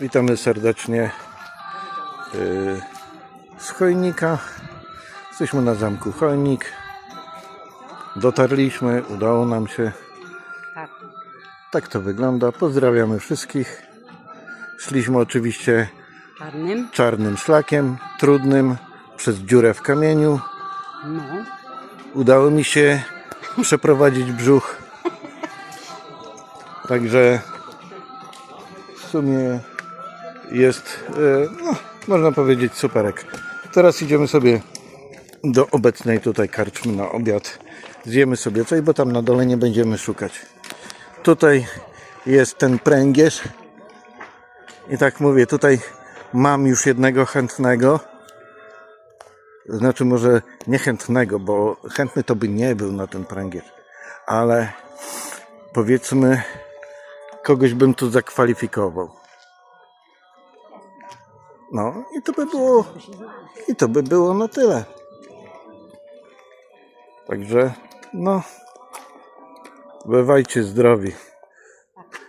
Witamy serdecznie yy, z Chojnika. Jesteśmy na zamku Chojnik. Dotarliśmy, udało nam się. Tak. Tak to wygląda. Pozdrawiamy wszystkich. Szliśmy oczywiście Czarnym? czarnym szlakiem, trudnym, przez dziurę w kamieniu. No. Udało mi się przeprowadzić brzuch. Także w sumie jest, e, no, można powiedzieć, superek. Teraz idziemy sobie do obecnej tutaj karczmy na obiad. Zjemy sobie coś, bo tam na dole nie będziemy szukać. Tutaj jest ten pręgierz. I tak mówię, tutaj mam już jednego chętnego. Znaczy może niechętnego, bo chętny to by nie był na ten pręgierz. Ale powiedzmy, kogoś bym tu zakwalifikował. No i to by było, i to by było na tyle. Także, no, bywajcie zdrowi.